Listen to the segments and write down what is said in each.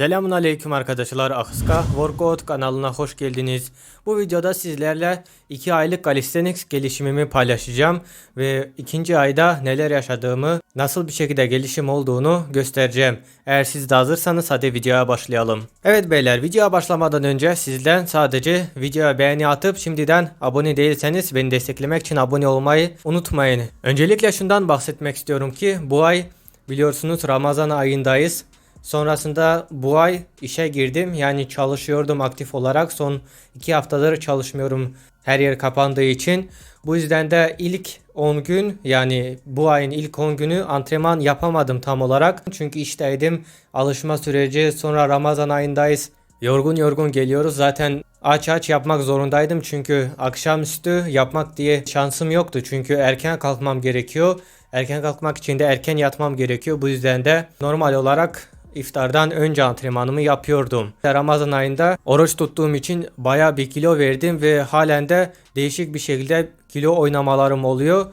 Selamun Aleyküm arkadaşlar. Akska Workout kanalına hoş geldiniz. Bu videoda sizlerle 2 aylık calisthenics gelişimimi paylaşacağım ve ikinci ayda neler yaşadığımı, nasıl bir şekilde gelişim olduğunu göstereceğim. Eğer siz de hazırsanız hadi videoya başlayalım. Evet beyler videoya başlamadan önce sizden sadece videoya beğeni atıp şimdiden abone değilseniz beni desteklemek için abone olmayı unutmayın. Öncelikle şundan bahsetmek istiyorum ki bu ay biliyorsunuz Ramazan ayındayız. Sonrasında bu ay işe girdim. Yani çalışıyordum aktif olarak. Son 2 haftadır çalışmıyorum her yer kapandığı için. Bu yüzden de ilk 10 gün yani bu ayın ilk 10 günü antrenman yapamadım tam olarak. Çünkü işteydim. Alışma süreci sonra Ramazan ayındayız. Yorgun yorgun geliyoruz. Zaten aç aç yapmak zorundaydım. Çünkü akşamüstü yapmak diye şansım yoktu. Çünkü erken kalkmam gerekiyor. Erken kalkmak için de erken yatmam gerekiyor. Bu yüzden de normal olarak iftardan önce antrenmanımı yapıyordum. Ramazan ayında oruç tuttuğum için baya bir kilo verdim ve halen de değişik bir şekilde kilo oynamalarım oluyor.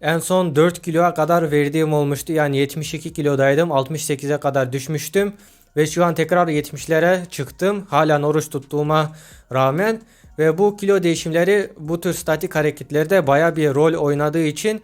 En son 4 kiloya kadar verdiğim olmuştu. Yani 72 kilodaydım. 68'e kadar düşmüştüm. Ve şu an tekrar 70'lere çıktım. Halen oruç tuttuğuma rağmen. Ve bu kilo değişimleri bu tür statik hareketlerde baya bir rol oynadığı için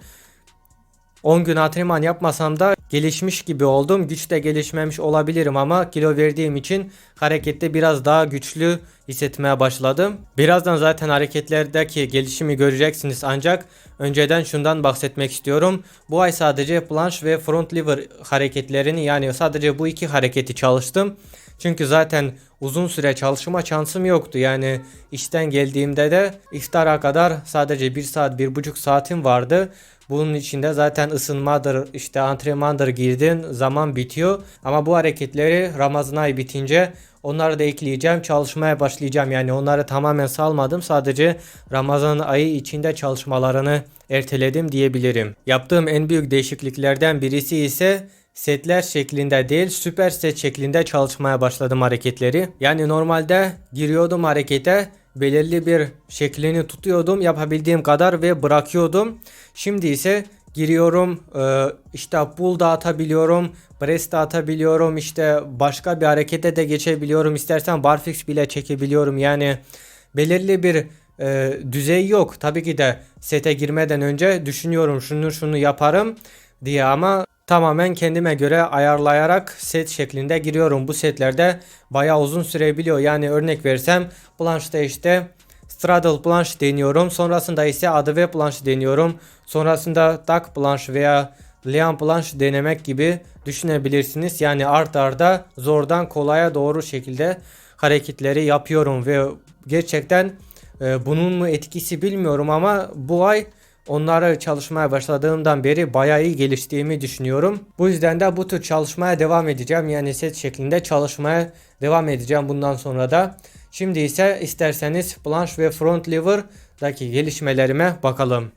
10 gün antrenman yapmasam da gelişmiş gibi oldum. Güçte gelişmemiş olabilirim ama kilo verdiğim için harekette biraz daha güçlü hissetmeye başladım. Birazdan zaten hareketlerdeki gelişimi göreceksiniz ancak önceden şundan bahsetmek istiyorum. Bu ay sadece planche ve front lever hareketlerini yani sadece bu iki hareketi çalıştım. Çünkü zaten uzun süre çalışma şansım yoktu. Yani işten geldiğimde de iftara kadar sadece 1 saat 1,5 saatim vardı. Bunun içinde zaten ısınmadır, işte antrenmandır girdin zaman bitiyor. Ama bu hareketleri Ramazan ayı bitince onları da ekleyeceğim. Çalışmaya başlayacağım. Yani onları tamamen salmadım. Sadece Ramazan ayı içinde çalışmalarını erteledim diyebilirim. Yaptığım en büyük değişikliklerden birisi ise setler şeklinde değil süper set şeklinde çalışmaya başladım hareketleri. Yani normalde giriyordum harekete belirli bir şeklini tutuyordum yapabildiğim kadar ve bırakıyordum. Şimdi ise giriyorum e, işte pull da atabiliyorum press de atabiliyorum işte başka bir harekete de geçebiliyorum. İstersen barfix bile çekebiliyorum. Yani belirli bir e, düzey yok. Tabii ki de sete girmeden önce düşünüyorum şunu şunu yaparım diye ama tamamen kendime göre ayarlayarak set şeklinde giriyorum. Bu setlerde bayağı uzun sürebiliyor. Yani örnek versem planşta işte straddle planche deniyorum. Sonrasında ise adve planche deniyorum. Sonrasında duck planche veya Leon planche denemek gibi düşünebilirsiniz. Yani art arda zordan kolaya doğru şekilde hareketleri yapıyorum ve gerçekten e, bunun mu etkisi bilmiyorum ama bu ay Onları çalışmaya başladığımdan beri bayağı iyi geliştiğimi düşünüyorum. Bu yüzden de bu tür çalışmaya devam edeceğim. Yani set şeklinde çalışmaya devam edeceğim bundan sonra da. Şimdi ise isterseniz planche ve front lever'daki gelişmelerime bakalım.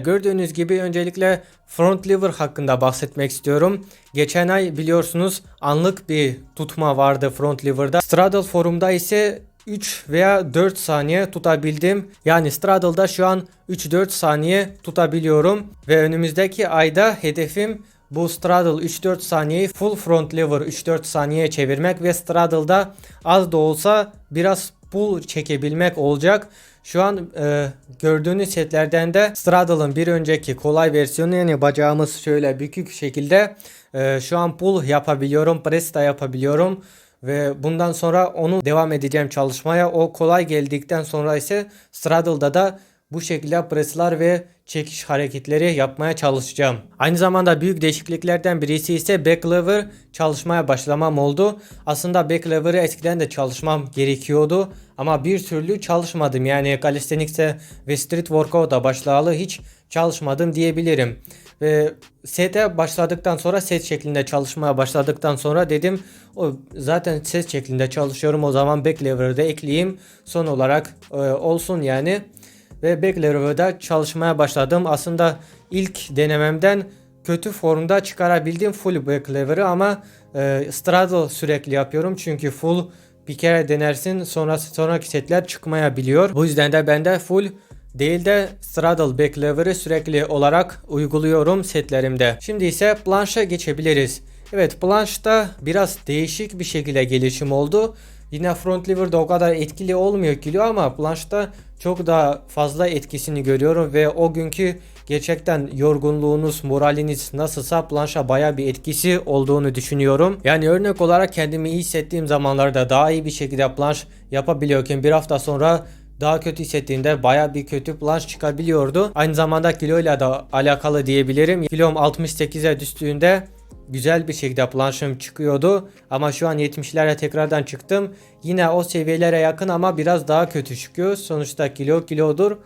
Gördüğünüz gibi öncelikle front lever hakkında bahsetmek istiyorum. Geçen ay biliyorsunuz anlık bir tutma vardı front lever'da. Straddle forumda ise 3 veya 4 saniye tutabildim. Yani straddle'da şu an 3-4 saniye tutabiliyorum. Ve önümüzdeki ayda hedefim bu straddle 3-4 saniyeyi full front lever 3-4 saniyeye çevirmek ve straddle'da az da olsa biraz pull çekebilmek olacak. Şu an e, gördüğünüz setlerden de Straddle'ın bir önceki kolay versiyonu yani bacağımız şöyle bükük şekilde e, şu an pull yapabiliyorum, press da yapabiliyorum ve bundan sonra onu devam edeceğim çalışmaya. O kolay geldikten sonra ise Straddle'da da bu şekilde presler ve çekiş hareketleri yapmaya çalışacağım. Aynı zamanda büyük değişikliklerden birisi ise back lever çalışmaya başlamam oldu. Aslında back lever'ı eskiden de çalışmam gerekiyordu ama bir türlü çalışmadım. Yani calisthenics'e ve street workout'a başlayalı hiç çalışmadım diyebilirim. Ve sete başladıktan sonra set şeklinde çalışmaya başladıktan sonra dedim o zaten set şeklinde çalışıyorum o zaman back lever'ı da ekleyeyim son olarak e, olsun yani ve back lever'da çalışmaya başladım. Aslında ilk denememden kötü formda çıkarabildim full back lever'ı ama e, straddle sürekli yapıyorum çünkü full bir kere denersin sonra sonraki setler çıkmayabiliyor. Bu yüzden de ben de full değil de straddle back lever'ı sürekli olarak uyguluyorum setlerimde. Şimdi ise planşa geçebiliriz. Evet planşta biraz değişik bir şekilde gelişim oldu. Yine front lever'da o kadar etkili olmuyor kilo ama planşta çok daha fazla etkisini görüyorum ve o günkü gerçekten yorgunluğunuz, moraliniz nasılsa planşa baya bir etkisi olduğunu düşünüyorum. Yani örnek olarak kendimi iyi hissettiğim zamanlarda daha iyi bir şekilde planş yapabiliyorken bir hafta sonra daha kötü hissettiğimde baya bir kötü planş çıkabiliyordu. Aynı zamanda kiloyla da alakalı diyebilirim. Kilom 68'e düştüğünde güzel bir şekilde planşım çıkıyordu. Ama şu an 70'lere tekrardan çıktım. Yine o seviyelere yakın ama biraz daha kötü çıkıyor. Sonuçta kilo kilodur.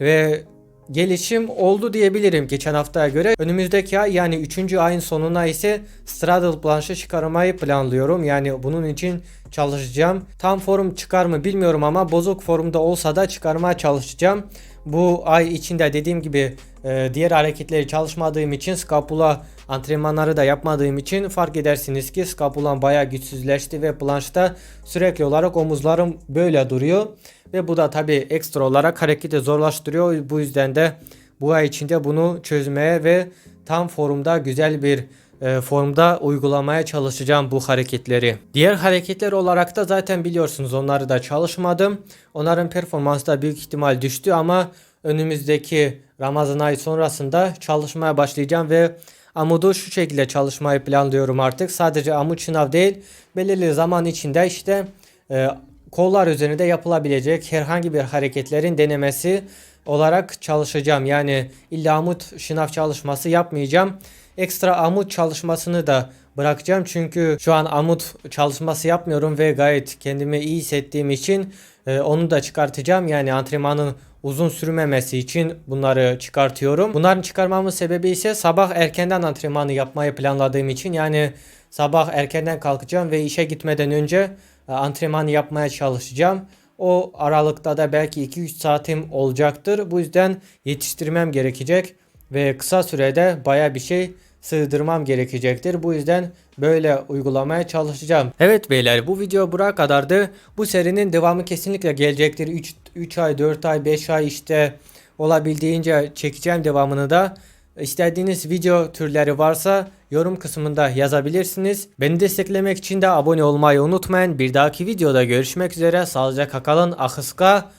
Ve gelişim oldu diyebilirim geçen haftaya göre. Önümüzdeki ay yani 3. ayın sonuna ise straddle planşı çıkarmayı planlıyorum. Yani bunun için çalışacağım. Tam form çıkar mı bilmiyorum ama bozuk formda olsa da çıkarmaya çalışacağım. Bu ay içinde dediğim gibi e, diğer hareketleri çalışmadığım için skapula antrenmanları da yapmadığım için fark edersiniz ki skapulam bayağı güçsüzleşti ve planşta sürekli olarak omuzlarım böyle duruyor. Ve bu da tabi ekstra olarak hareketi zorlaştırıyor. Bu yüzden de bu ay içinde bunu çözmeye ve tam formda güzel bir e, formda uygulamaya çalışacağım bu hareketleri. Diğer hareketler olarak da zaten biliyorsunuz onları da çalışmadım. Onların performansı da büyük ihtimal düştü ama önümüzdeki Ramazan ayı sonrasında çalışmaya başlayacağım ve amudu şu şekilde çalışmayı planlıyorum artık. Sadece amut şınav değil belirli zaman içinde işte e, kollar üzerinde yapılabilecek herhangi bir hareketlerin denemesi olarak çalışacağım. Yani illa amut şınav çalışması yapmayacağım. Ekstra amut çalışmasını da bırakacağım. Çünkü şu an amut çalışması yapmıyorum ve gayet kendimi iyi hissettiğim için e, onu da çıkartacağım. Yani antrenmanın uzun sürmemesi için bunları çıkartıyorum. Bunların çıkarmamın sebebi ise sabah erkenden antrenmanı yapmayı planladığım için yani sabah erkenden kalkacağım ve işe gitmeden önce e, antrenman yapmaya çalışacağım. O aralıkta da belki 2-3 saatim olacaktır. Bu yüzden yetiştirmem gerekecek ve kısa sürede baya bir şey sığdırmam gerekecektir. Bu yüzden böyle uygulamaya çalışacağım. Evet beyler bu video buraya kadardı. Bu serinin devamı kesinlikle gelecektir. 3, 3 ay, 4 ay, 5 ay işte olabildiğince çekeceğim devamını da. İstediğiniz video türleri varsa yorum kısmında yazabilirsiniz. Beni desteklemek için de abone olmayı unutmayın. Bir dahaki videoda görüşmek üzere. Sağlıcakla kalın. Ahıska.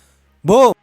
Boom.